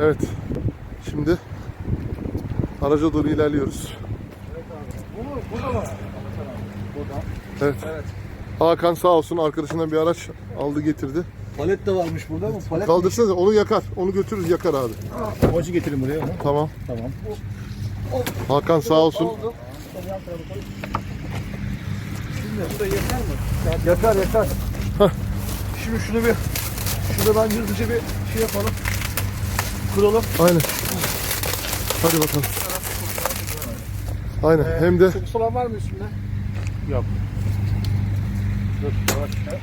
Evet. Şimdi araca doğru ilerliyoruz. Bu mu? Bu da var. Evet. Evet. Hakan sağ olsun arkadaşından bir araç aldı getirdi. Palet de varmış burada ama palet Kaldırsanız onu yakar. Onu götürürüz yakar abi. Amacı getirin buraya onu. Tamam. Tamam. Hakan sağ olsun. Bu da? Yakar yakar. Şimdi şunu bir şurada ben hızlıca bir şey yapalım. Kuralım. Aynen. Hadi bakalım. Aynen. Hem de Kokusu olan var mı üstünde? Yok. Dur yavaş ya.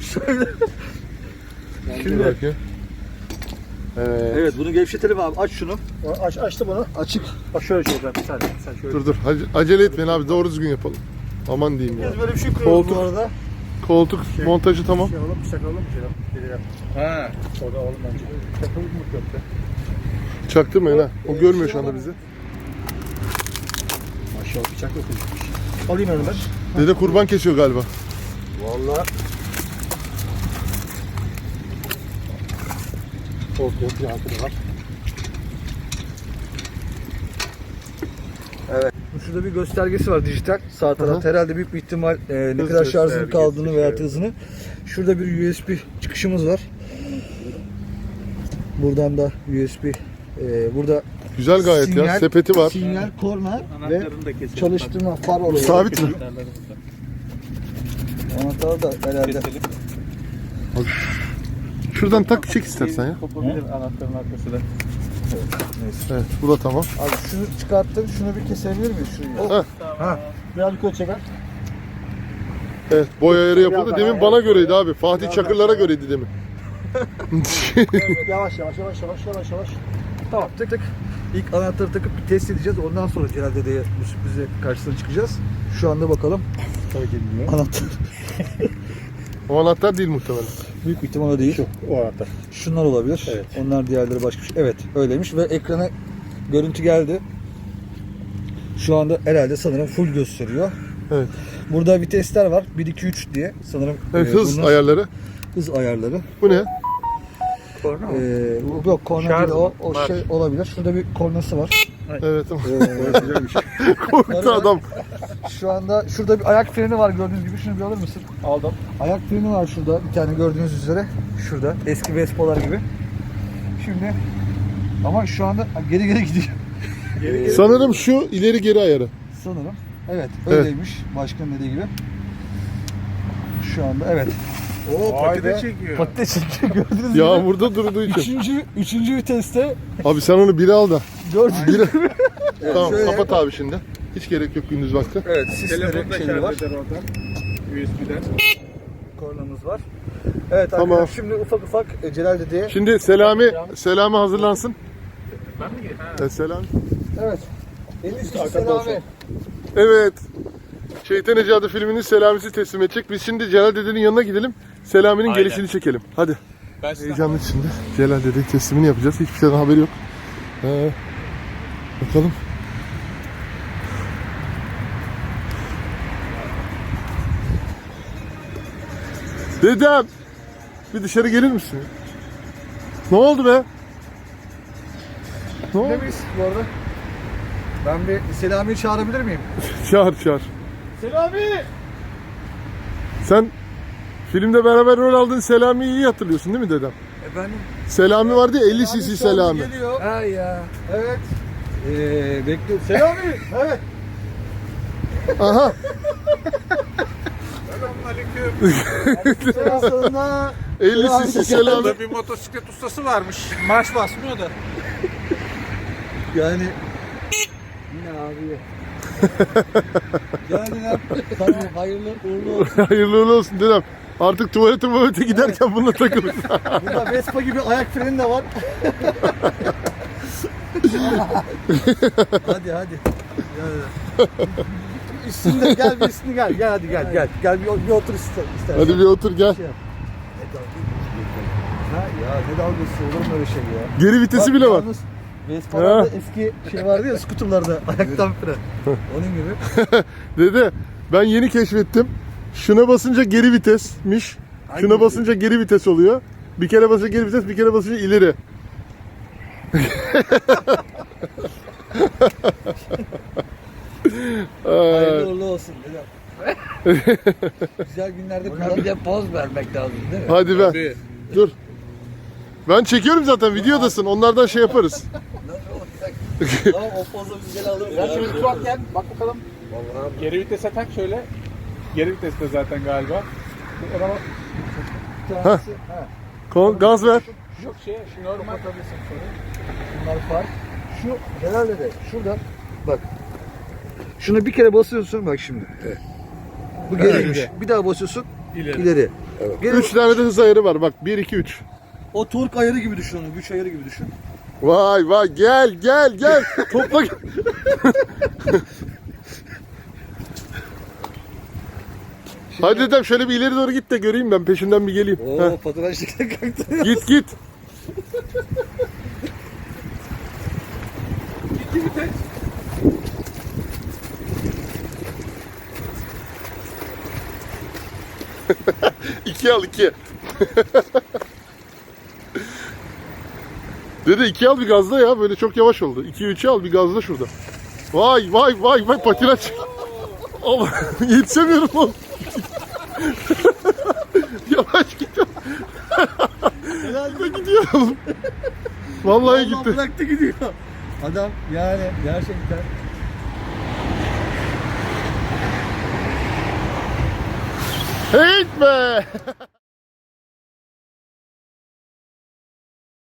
Şöyle. Şimdi bakayım. Evet. Evet bunu gevşetelim abi. Aç şunu. Aç, açtım onu. Açık. Bak şöyle çekeceğim. Bir saniye. Sen şöyle. Dur dur. Ace- Acele etmeyin abi. Doğru düzgün yapalım. Aman diyeyim ya. Biz böyle bir şey kuruyoruz Koltuk. bu arada. Koltuk montajı tamam. Şey alalım, bir çakalım bir şeyler. Geriye. Ha. O da alalım bence. Çakalım mı köfte? Çaktırmayın ha. O görmüyor şu anda bizi. Maşallah bıçak yok. Alayım onu ben. Dede kurban kesiyor galiba. Valla. Koltuğun bir altı var. Evet. Şurada bir göstergesi var dijital. Sağ tarafta herhalde büyük bir ihtimal e, ne Hız kadar şarjının göstergesi, kaldığını veya evet. hızını. Şurada bir USB çıkışımız var. Buradan da USB e, burada Güzel gayet ya. Sinyal- Sepeti var. sinyal, korna ve çalıştırma far oluyor. Sabit mi? Anahtarı da herhalde. Şuradan tak çek istersen ya. Kopabilir anahtarın arkası da. Neyse. Evet. Bu da tamam. Abi şunu çıkarttım. Şunu bir kesebilir miyiz? Şunu. Heh. Ha. Biraz yukarı çeker. Evet. Boy ayarı yapıldı. Demin bana göreydi abi. Fatih Çakırlara göreydi demin. yavaş yavaş yavaş yavaş yavaş yavaş. Tamam tık tık. İlk anahtarı takıp bir test edeceğiz. Ondan sonra Celal Dede'ye bu sürprize karşısına çıkacağız. Şu anda bakalım. Anahtar. o anahtar değil muhtemelen. Büyük bir ihtimal o değil. O anahtar. Şunlar olabilir. Evet. Onlar diğerleri başka bir şey. Evet öyleymiş ve ekrana görüntü geldi. Şu anda herhalde sanırım full gösteriyor. Evet. Burada vitesler var. 1 2 3 diye sanırım. Evet e, hız bunlar ayarları. hız ayarları. Bu ne? Korna mı? Ee, yok korna Şarj değil o, o Var. şey olabilir. Şurada bir kornası var. Evet tamam. Ee. Korktu adam. Şu anda şurada bir ayak freni var gördüğünüz gibi. Şunu bir alır mısın? Aldım. Ayak freni var şurada. Bir tane gördüğünüz üzere. Şurada. Eski Vespa'lar gibi. Şimdi ama şu anda geri geri gidiyor. Sanırım şu ileri geri ayarı. Sanırım. Evet Evet. öyleymiş. Başkanın dediği gibi. Şu anda evet. Oo Vay pati de be. çekiyor. Patates çekiyor gördünüz mü? Yağmurda durduğu için. Üçüncü, üçüncü viteste Abi sen onu biri al da. dördüncü. Biri. tamam şöyle- kapat abi şimdi. Hiç gerek yok gündüz vakti. Evet da şeyleri var. USB'den. Kornamız var. Evet Tamam. arkadaşlar şimdi ufak ufak e, Celal Dede'ye Şimdi Selami, Selami hazırlansın. Ben mi gireyim? Ha. Evet Selami. Evet. Arkada Selami. Evet. Şeytan Ecadı filminin Selami'si teslim edecek. Biz şimdi Celal Dede'nin yanına gidelim. Selami'nin Aynen. gelişini çekelim. Hadi. Ben Heyecanlı şimdi. Celal Dede'nin teslimini yapacağız. Hiçbir şeyden haberi yok. Ee, bakalım. Dedem. Bir dışarı gelir misin? Ne oldu be? Ne oldu? Demeyiz bu arada. Ben bir Selami'yi çağırabilir miyim? Çağır çağır. Selami! Sen filmde beraber rol aldığın Selami'yi iyi hatırlıyorsun değil mi dedem? Efendim? Selami vardı ya 50 cc Selami. Geliyor. Ha ya. Evet. Ee, bekliyorum. Selami! evet. Aha. Selamünaleyküm. Selam sonuna. 50 cc Selami. Burada bir motosiklet ustası varmış. Marş basmıyor da. Yani yine abi. yani lan. Tamam hayırlı uğurlu olsun. Hayırlı uğurlu olsun dedem. Artık tuvalete tuvalete giderken bununla takılır. Burada Vespa gibi ayak freni de var. hadi hadi. Gel. Üstünde gel bir üstüne gel. Gel hadi gel gel. Gel bir, bir otur ister, istersen. Hadi bir otur gel. Şey yap. Ne dalga- Ha ya ne dalgası olur mu öyle şey ya? Geri vitesi Bak, bile var. yalnız Vespa'larda eski şey vardı ya skuterlarda ayaktan fren. Onun gibi. Dede ben yeni keşfettim. Şuna basınca geri vitesmiş. Şuna Hangi basınca geri vites oluyor. Bir kere basınca geri vites, bir kere basınca ileri. Hayırlı uğurlu olsun. Dedem. Güzel günlerde. Bir de poz vermek lazım değil mi? Hadi ver. Dur. Ben çekiyorum zaten videodasın. Onlardan şey yaparız. Tamam o pozla biz gel alırız. Ya şimdi şu an gel bak bakalım. Geri vitese tak şöyle. Geri viteste zaten galiba. Ha. Kon- Gaz ver. yok şey şu normal. Sonra. Bunlar fark. Şu herhalde de şurada bak. Şuna bir kere basıyorsun bak şimdi. Bu geriymiş. Bir daha basıyorsun İleri. ileri. Geri, Üç tane de hız ayarı var. Bak 1 2 3. O tork ayarı gibi düşün onu. Güç ayarı gibi düşün. Vay vay gel gel gel. Topla. Hadi dedem şöyle bir ileri doğru git de göreyim ben peşinden bir geleyim. Oo patinajlıkla kalktı. Git git. iki al iki. Dede iki al bir gazla ya böyle çok yavaş oldu. İki üçü al bir gazla şurada. Vay vay vay vay patinaj. Ama yetişemiyorum oğlum. yavaş gidiyor. Helal gidiyorum. Vallahi Allah gitti. bıraktı gidiyor. Adam yani gerçekten. Hey be.